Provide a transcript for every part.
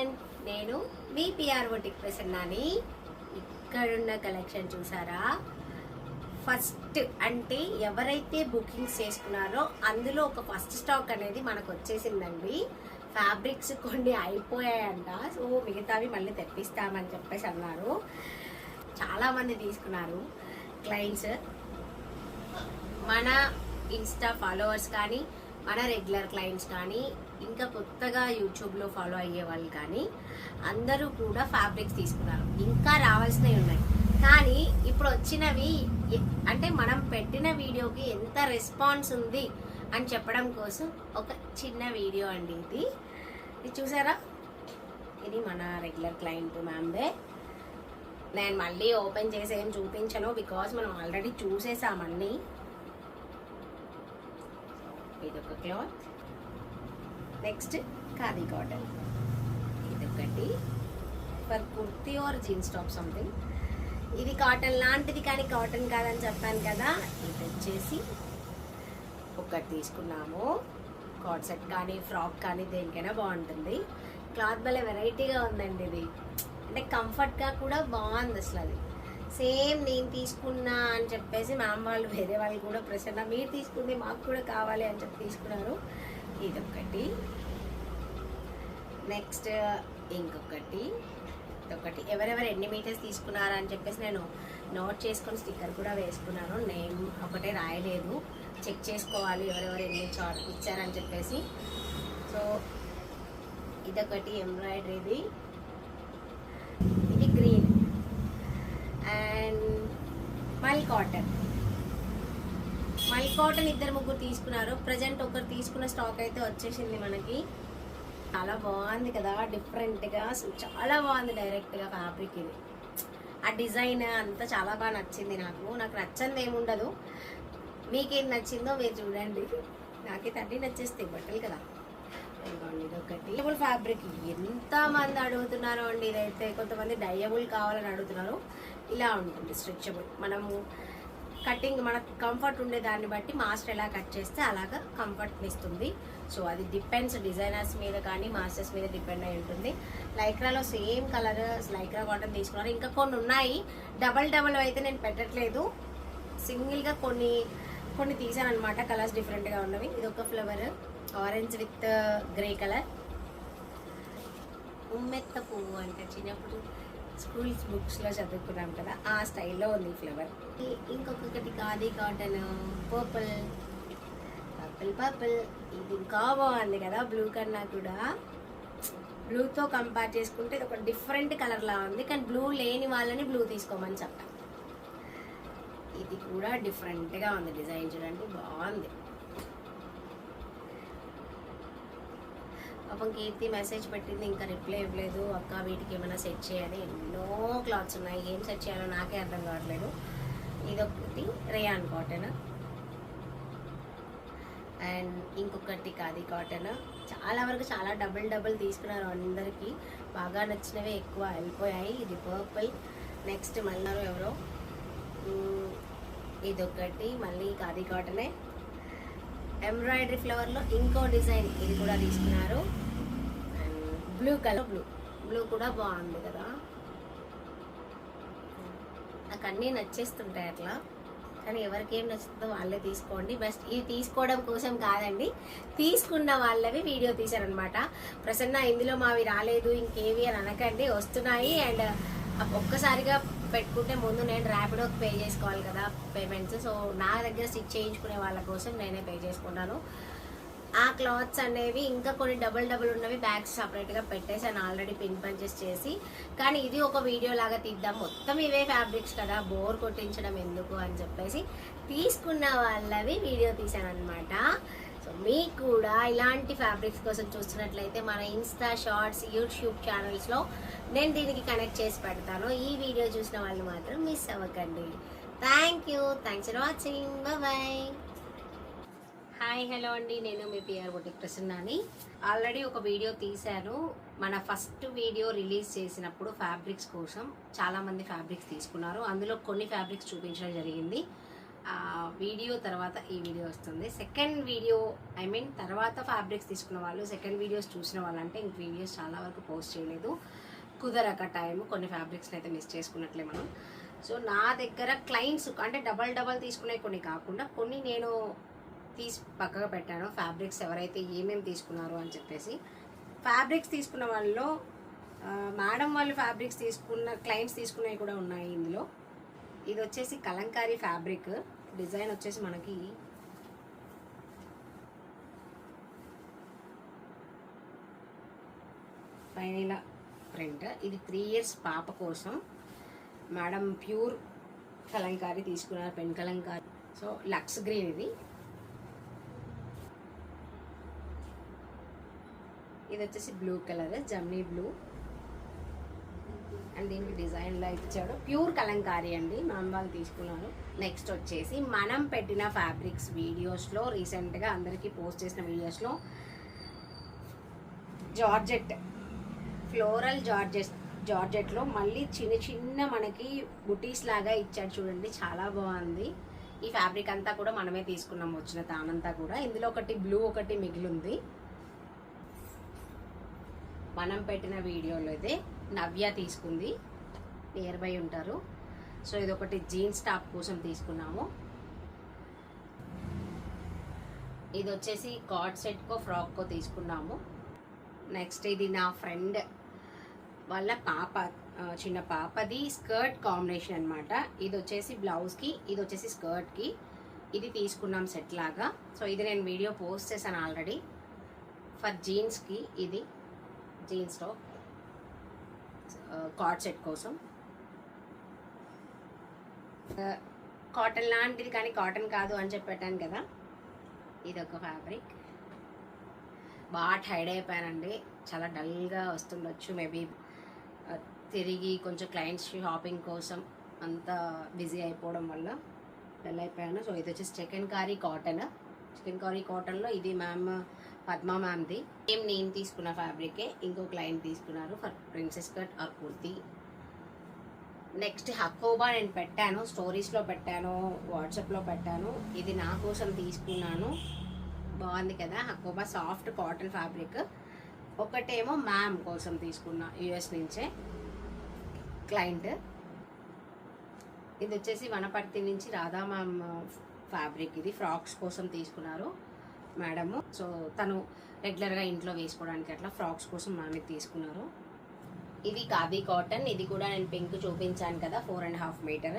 నేను మీ PR boutique ఇక్కడున్న కలెక్షన్ చూసారా? ఫస్ట్ అంటే ఎవరైతే బుకింగ్స్ చేసుకున్నారో అందులో ఒక ఫస్ట్ స్టాక్ అనేది మనకు వచ్చేసిందండి ఫ్యాబ్రిక్స్ కొన్ని అయిపోయాయంట. సో మిగతావి మళ్ళీ తెప్పిస్తామని చెప్పేసి అన్నారు. చాలా మంది తీసుకున్నారు. క్లయింట్స్ మన ఇన్స్టా ఫాలోవర్స్ కానీ మన రెగ్యులర్ క్లయింట్స్ కానీ ఇంకా కొత్తగా యూట్యూబ్లో ఫాలో అయ్యే వాళ్ళు కానీ అందరూ కూడా ఫ్యాబ్రిక్స్ తీసుకున్నారు. ఇంకా రావాల్సినవి ఉన్నాయి. కానీ ఇప్పుడు వచ్చినవి అంటే మనం పెట్టిన వీడియోకి ఎంత రెస్పాన్స్ ఉంది అని చెప్పడం కోసం ఒక చిన్న వీడియో అండి ఇది. ఇది చూసారా? ఇది మన రెగ్యులర్ క్లయింట్ మ్యామ్దే. నేను మళ్ళీ ఓపెన్ చేసి ఏం చూపించను బికాజ్ మనం ఆల్రెడీ చూసేసామన్నీ ఇది ఒక క్లాత్. Next khadi cotton. ఇదొకటి. For kurti or jeans top something ఇది కాటన్ లాంటిది కానీ కాటన్ కాదని చెప్పాను కదా. ఇది వచ్చేసి ఒకటి తీసుకున్నాము. కాట్ సెట్ కానీ ఫ్రాక్ కానీ దేనికైనా బాగుంటుంది. క్లాత్ భలే వెరైటీగా ఉందండి ఇది. అంటే కంఫర్ట్గా కూడా బాగుంది అసలు అది. సేమ్ నేను తీసుకున్నా అని చెప్పేసి మ్యామ్ వాళ్ళు వేరే వాళ్ళు కూడా ప్రసన్న మీరు తీసుకుంది మాకు కూడా కావాలి అని చెప్పి తీసుకున్నారు. ఇదొకటి. నెక్స్ట్ ఇంకొకటి. ఇదొకటి. ఎవరెవరు ఎన్ని మీటర్స్ తీసుకున్నారా అని చెప్పేసి నేను నోట్ చేసుకొని స్టిక్కర్ కూడా వేసుకున్నాను. నేమ్ ఒకటే రాయలేదు. చెక్ చేసుకోవాలి ఎవరెవరు ఎన్ని చార్ ఇచ్చారని చెప్పేసి. సో ఇదొకటి ఎంబ్రాయిడరీది ఇది green and mul cotton mul cotton ఇద్దరు ముగ్గురు తీసుకున్నారు. ప్రజెంట్ ఒకరు తీసుకున్న స్టాక్ అయితే వచ్చేసింది మనకి. చాలా బాగుంది కదా డిఫరెంట్గా చాలా బాగుంది డైరెక్ట్గా ఫ్యాబ్రిక్ ఇది. ఆ డిజైన్ అంతా చాలా బాగా నచ్చింది నాకు. నాకు నచ్చంది ఏముండదు మీకేం నచ్చిందో మీరు చూడండి. నాకైతే అన్నీ నచ్చేస్తాయి బట్టలు కదా. ఇదిగోండి ఇదొకటి. డయబుల్ ఫ్యాబ్రిక్ ఎంత మంది అడుగుతున్నారో అండి ఇదైతే. కొంతమంది డయబుల్ కావాలని అడుగుతున్నారు. ఇలా ఉంటుంది స్ట్రెచబుల్ మనము కటింగ్ మనకు కంఫర్ట్ ఉండే దాన్ని బట్టి మాస్టర్ ఎలా కట్ చేస్తే అలాగా కంఫర్ట్ ఇస్తుంది. సో అది డిపెండ్స్ డిజైనర్స్ మీద కానీ మాస్టర్స్ మీద డిపెండ్ అయి ఉంటుంది. లైక్రాలో సేమ్ కలర్ లైక్రా కాటన్ తీసుకున్నారు. ఇంకా కొన్ని ఉన్నాయి. డబల్ డబల్ అయితే నేను పెట్టట్లేదు. సింగిల్గా కొన్ని కొన్ని తీసాను అనమాట కలర్స్ డిఫరెంట్గా ఉన్నవి. ఇది ఒక flower orange with grey colour. ఉమ్మెత్త పువ్వు అంటే చిన్నప్పుడు స్కూల్స్ బుక్స్లో చదువుకున్నాం కదా ఆ స్టైల్లో ఉంది ఫ్లవర్. ఇంకొకటి khadi cotton purple. Purple purple. ఇది ఇంకా బాగుంది కదా బ్లూ కన్నా కూడా. బ్లూతో కంపేర్ చేసుకుంటే ఇది ఒక డిఫరెంట్ కలర్ లా ఉంది కానీ బ్లూ లేని వాళ్ళని బ్లూ తీసుకోమని చెప్పాను ఇది కూడా డిఫరెంట్గా ఉంది డిజైన్ చూడండి బాగుంది. పాపం కీర్తి మెసేజ్ పెట్టింది ఇంకా రిప్లై ఇవ్వలేదు. అక్క వీటికి ఏమైనా సెట్ చేయాలి? ఎన్నో క్లాత్స్ ఉన్నాయి. ఏం సెట్ చేయాలో నాకే అర్థం కావట్లేదు. ఇదొకటి రేయాన్ కాటన్ అండ్ ఇంకొకటి కాది కాటన్ చాలా వరకు చాలా డబుల్ డబుల్ తీసుకున్నారు అందరికీ. బాగా నచ్చినవే ఎక్కువ వెళ్ళిపోయాయి. ఇది పర్పుల్ నెక్స్ట్ మళ్ళీ ఎవరో? ఇదొకటి. మళ్ళీ కాది కాటనే ఎంబ్రాయిడరీ ఫ్లవర్లో ఇంకో డిజైన్ ఇది కూడా తీసుకున్నారు. And blue colour blue blue కూడా బాగుంది కదా. నాకు అన్నీ నచ్చేస్తుంటాయి అట్లా. కానీ ఎవరికి ఏం నచ్చుతుందో వాళ్ళే తీసుకోండి. బెస్ట్ ఇది తీసుకోవడం కోసం కాదండి తీసుకున్న వాళ్ళవి వీడియో తీశారనమాట ప్రసన్న ఇందులో మావి రాలేదు ఇంకేవి అని అనకండి. వస్తున్నాయి అండ్ ఒక్కసారిగా పెట్టుకుంటే ముందు నేను ర్యాపిడోకి పే చేసుకోవాలి కదా పేమెంట్స్ సో నా దగ్గర స్టిచ్ చేయించుకునే వాళ్ళ కోసం నేనే పే చేసుకున్నాను ఆ క్లాత్స్ అనేవి ఇంకా కొన్ని డబుల్ డబుల్ ఉన్నవి బ్యాగ్స్ సపరేట్గా పెట్టేసాను ఆల్రెడీ పిన్ పంచెస్ చేసి. కానీ ఇది ఒక వీడియో లాగా తీద్దాం. మొత్తం ఇవే ఫ్యాబ్రిక్స్ కదా బోర్ కొట్టించడం ఎందుకు అని చెప్పేసి తీసుకున్న వాళ్ళవి వీడియో తీసాను అనమాట సో మీకు కూడా ఇలాంటి ఫ్యాబ్రిక్స్ కోసం చూస్తున్నట్లయితే మన ఇన్స్టా షార్ట్స్ యూట్యూబ్ ఛానల్స్లో నేను దీనికి కనెక్ట్ చేసి పెడతాను. ఈ వీడియో చూసిన వాళ్ళు మాత్రం మిస్ అవ్వకండి. Thank you thanks for watching bye hi hello అండి. నేను మీ పిఆర్ బొటిక్ ప్రసన్నాని. ఆల్రెడీ ఒక వీడియో తీశాను. మన ఫస్ట్ వీడియో రిలీజ్ చేసినప్పుడు ఫ్యాబ్రిక్స్ కోసం చాలామంది ఫ్యాబ్రిక్స్ తీసుకున్నారు. అందులో కొన్ని ఫ్యాబ్రిక్స్ చూపించడం జరిగింది. వీడియో తర్వాత ఈ వీడియో వస్తుంది. సెకండ్ వీడియో ఐ మీన్ తర్వాత ఫ్యాబ్రిక్స్ తీసుకున్న వాళ్ళు సెకండ్ వీడియోస్ చూసిన వాళ్ళంటే ఇంక వీడియోస్ చాలా వరకు పోస్ట్ చేయలేదు. కుదరక టైం కొన్ని ఫ్యాబ్రిక్స్ని అయితే మిస్ చేసుకున్నట్లే మనం. సో నా దగ్గర క్లయింట్స్ అంటే డబల్ డబల్ తీసుకునే కొన్ని కాకుండా కొన్ని నేను తీసి పక్కగా పెట్టాను. ఫ్యాబ్రిక్స్ ఎవరైతే ఏమేమి తీసుకున్నారు అని చెప్పేసి. ఫ్యాబ్రిక్స్ తీసుకున్న వాళ్ళలో మేడం వాళ్ళు ఫ్యాబ్రిక్స్ తీసుకున్న క్లయింట్స్ తీసుకునేవి కూడా ఉన్నాయి ఇందులో. ఇది వచ్చేసి కలంకారీ ఫ్యాబ్రిక్. డిజైన్ వచ్చేసి మనకి పైన ప్రింట్. ఇది త్రీ ఇయర్స్ పాప కోసం. మేడం ప్యూర్ కలంకారీ తీసుకున్నారు పెన్ కలంకారీ. సో లక్స్ గ్రీన్ ఇది. ఇది వచ్చేసి బ్లూ కలర్ జమ్నీ బ్లూ. అండ్ దీనికి డిజైన్లో ఇచ్చాడు. ప్యూర్ కలంకారీ అండి మనం వాళ్ళు తీసుకున్నాను. నెక్స్ట్ వచ్చేసి మనం పెట్టిన ఫ్యాబ్రిక్స్ వీడియోస్లో రీసెంట్గా అందరికీ పోస్ట్ చేసిన వీడియోస్లో జార్జెట్ ఫ్లోరల్ జార్జెట్ జార్జెట్లో మళ్ళీ చిన్న చిన్న మనకి బుటీస్ లాగా ఇచ్చాడు చూడండి చాలా బాగుంది. ఈ ఫ్యాబ్రిక్ అంతా కూడా మనమే తీసుకున్నాం వచ్చిన తానంతా కూడా. ఇందులో ఒకటి బ్లూ ఒకటి మిగిలింది. మనం పెట్టిన వీడియోలో అయితే నవ్య తీసుకుంది. నియర్ బై ఉంటారు. సో ఇది ఒకటి జీన్స్ టాప్ కోసం తీసుకున్నాము. ఇది వచ్చేసి కార్డ్ సెట్కో ఫ్రాక్కో తీసుకున్నాము. నెక్స్ట్ ఇది నా ఫ్రెండ్. వాళ్ళ పాప చిన్న పాపది స్కర్ట్ కాంబినేషన్ అనమాట ఇది వచ్చేసి బ్లౌజ్కి ఇది వచ్చేసి స్కర్ట్కి. ఇది తీసుకున్నాం సెట్ లాగా. సో ఇది నేను వీడియో పోస్ట్ చేశాను ఆల్రెడీ. ఫర్ జీన్స్కి ఇది. Jeans top. కార్డ్ సెట్ కోసం. కాటన్ లాంటిది కానీ కాటన్ కాదు అని చెప్పి పెట్టాను కదా. ఇది ఒక ఫ్యాబ్రిక్. బాగా టైడ్ అయిపోయానండి. చాలా డల్గా వస్తుండొచ్చు. మేబీ తిరిగి కొంచెం క్లయింట్స్ షాపింగ్ కోసం అంత బిజీ అయిపోవడం వల్ల డల్ అయిపోయాను. సో ఇది వచ్చేసి chikankari cotton. Chikankari కాటన్లో ఇది మ్యామ్ పద్మ మ్యామ్ది. ఏం నేను తీసుకున్న ఫ్యాబ్రికే ఇంకో క్లయింట్ తీసుకున్నారు for princess cut or kurti next Hakoba నేను పెట్టాను స్టోరీస్లో పెట్టాను వాట్సాప్లో పెట్టాను. ఇది నా కోసం తీసుకున్నాను. బాగుంది కదా హకోబా సాఫ్ట్ కాటన్ ఫ్యాబ్రిక్ ఒకటేమో మ్యామ్ కోసం తీసుకున్నా యుఎస్ నుంచే క్లయింట్ ఇది వచ్చేసి వనపర్తి నుంచి రాధా మ్యామ్ ఫ్యాబ్రిక్ uh, ఇది ఫ్రాక్స్ కోసం తీసుకున్నారు. మేడము. సో తను రెగ్యులర్గా ఇంట్లో వేసుకోవడానికి అట్లా ఫ్రాక్స్ కోసం మామే తీసుకున్నారు. ఇది ఖాదీ కాటన్. ఇది కూడా నేను పింక్ చూపించాను కదా ఫోర్ అండ్ హాఫ్ మీటర్.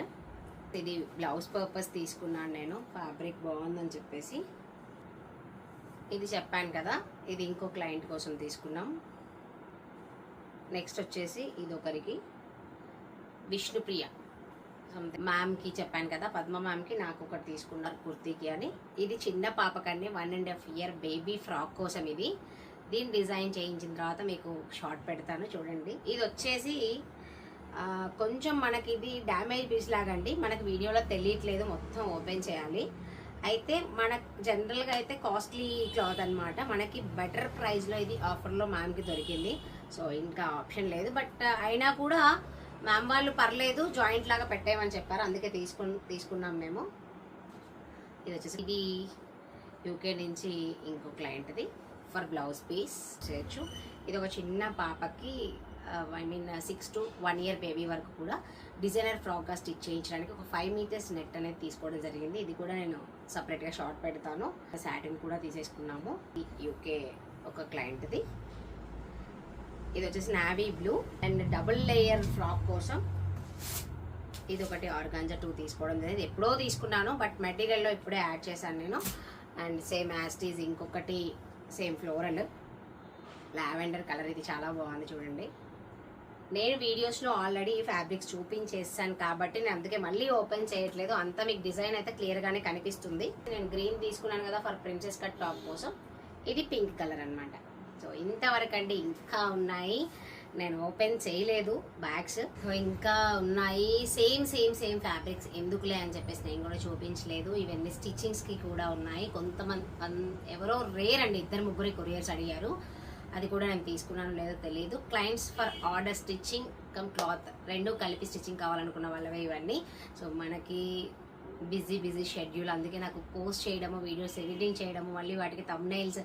ఇది బ్లౌజ్ పర్పస్ తీసుకున్నాను నేను. ఫ్యాబ్రిక్ బాగుందని చెప్పేసి. ఇది చెప్పాను కదా ఇది ఇంకో క్లయింట్ కోసం తీసుకున్నాం. నెక్స్ట్ వచ్చేసి ఇది ఒకరికి విష్ణుప్రియ. మ్యామ్కి చెప్పాను కదా పద్మ మ్యామ్కి నాకు ఒకటి తీసుకున్నారు కుర్తీకి అని. ఇది చిన్న పాపకండి one and half year baby frock కోసం ఇది. దీన్ని డిజైన్ చేయించిన తర్వాత మీకు షార్ట్ పెడతాను చూడండి. ఇది వచ్చేసి కొంచెం మనకి ఇది డ్యామేజ్ పీస్ లాగండి. మనకు వీడియోలో తెలియట్లేదు మొత్తం ఓపెన్ చేయాలి. అయితే మనకు జనరల్గా అయితే కాస్ట్లీ క్లాత్ అన్నమాట. మనకి బెటర్ ప్రైస్లో ఇది ఆఫర్లో మ్యామ్కి దొరికింది. సో ఇంకా ఆప్షన్ లేదు. బట్ uh, అయినా కూడా మ్యామ్ వాళ్ళు పర్లేదు జాయింట్ లాగా పెట్టేయమని చెప్పారు అందుకే తీసుకు తీసుకున్నాం మేము. ఇది వచ్చేసి ఇది యూకే నుంచి ఇంకో క్లయింట్ది ఫర్ బ్లౌజ్ పీస్ చేయొచ్చు. ఇది ఒక చిన్న పాపకి I mean six to one year baby వరకు కూడా డిజైనర్ ఫ్రాక్గా స్టిచ్ చేయించడానికి ఒక ఫైవ్ మీటర్స్ నెట్ అనేది తీసుకోవడం జరిగింది. ఇది కూడా నేను సపరేట్గా షార్ట్ పెడతాను. శాటిన్ కూడా తీసేసుకున్నాము. యూకే ఒక క్లయింట్ది ఇది వచ్చేసి navy blue and double layer frock కోసం ఇది ఒకటి ఆర్గాంజా టూ తీసుకోవడం జరిగింది. ఎప్పుడో తీసుకున్నాను బట్ మెటీరియల్లో ఇప్పుడే యాడ్ చేశాను నేను. అండ్ సేమ్ యాస్టీజ్ ఇంకొకటి సేమ్ ఫ్లోరల్ లావెండర్ కలర్ ఇది చాలా బాగుంది చూడండి. నేను వీడియోస్లో ఆల్రెడీ ఫ్యాబ్రిక్స్ చూపించేసాను కాబట్టి నేను అందుకే మళ్ళీ ఓపెన్ చేయట్లేదు. అంతా మీకు డిజైన్ అయితే క్లియర్గానే కనిపిస్తుంది. నేను గ్రీన్ తీసుకున్నాను కదా ఫర్ ప్రిన్సెస్ కట్ టాప్ కోసం. ఇది పింక్ కలర్ అనమాట సో ఇంతవరకు అండి ఇంకా ఉన్నాయి. నేను ఓపెన్ చేయలేదు బ్యాగ్స్. సో ఇంకా ఉన్నాయి. సేమ్ సేమ్ సేమ్ ఫ్యాబ్రిక్స్ ఎందుకులే అని చెప్పేసి నేను కూడా చూపించలేదు. ఇవన్నీ స్టిచ్చింగ్స్కి కూడా ఉన్నాయి. కొంతమంది ఎవరో రేర్ అండి. ఇద్దరు ముగ్గురు కొరియర్స్ అడిగారు. అది కూడా నేను తీసుకున్నాను లేదో తెలియదు. Clients for order stitching cum cloth రెండు కలిపి స్టిచ్చింగ్ కావాలనుకున్న వాళ్ళవే ఇవన్నీ. సో మనకి బిజీ బిజీ షెడ్యూల్. అందుకే నాకు పోస్ట్ చేయడము వీడియోస్ ఎడిటింగ్ చేయడము మళ్ళీ వాటికి తమ్నైల్స్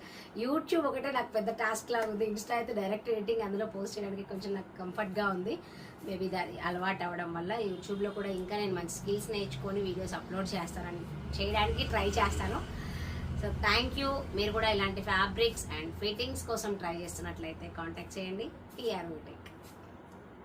యూట్యూబ్ ఒకటే నాకు పెద్ద టాస్క్ లాగా ఉంది. ఇన్స్టా అయితే డైరెక్ట్ ఎడిటింగ్ అందులో పోస్ట్ చేయడానికి కొంచెం నాకు కంఫర్ట్గా ఉంది. మేబీ దాని అలవాటు అవ్వడం వల్ల యూట్యూబ్లో కూడా ఇంకా నేను మంచి స్కిల్స్ నేర్చుకొని వీడియోస్ అప్లోడ్ చేస్తానని చేయడానికి ట్రై చేస్తాను. సో థ్యాంక్ యూ మీరు కూడా ఇలాంటి ఫ్యాబ్రిక్స్ అండ్ ఫిట్టింగ్స్ కోసం ట్రై చేస్తున్నట్లయితే కాంటాక్ట్ చేయండి. TR tech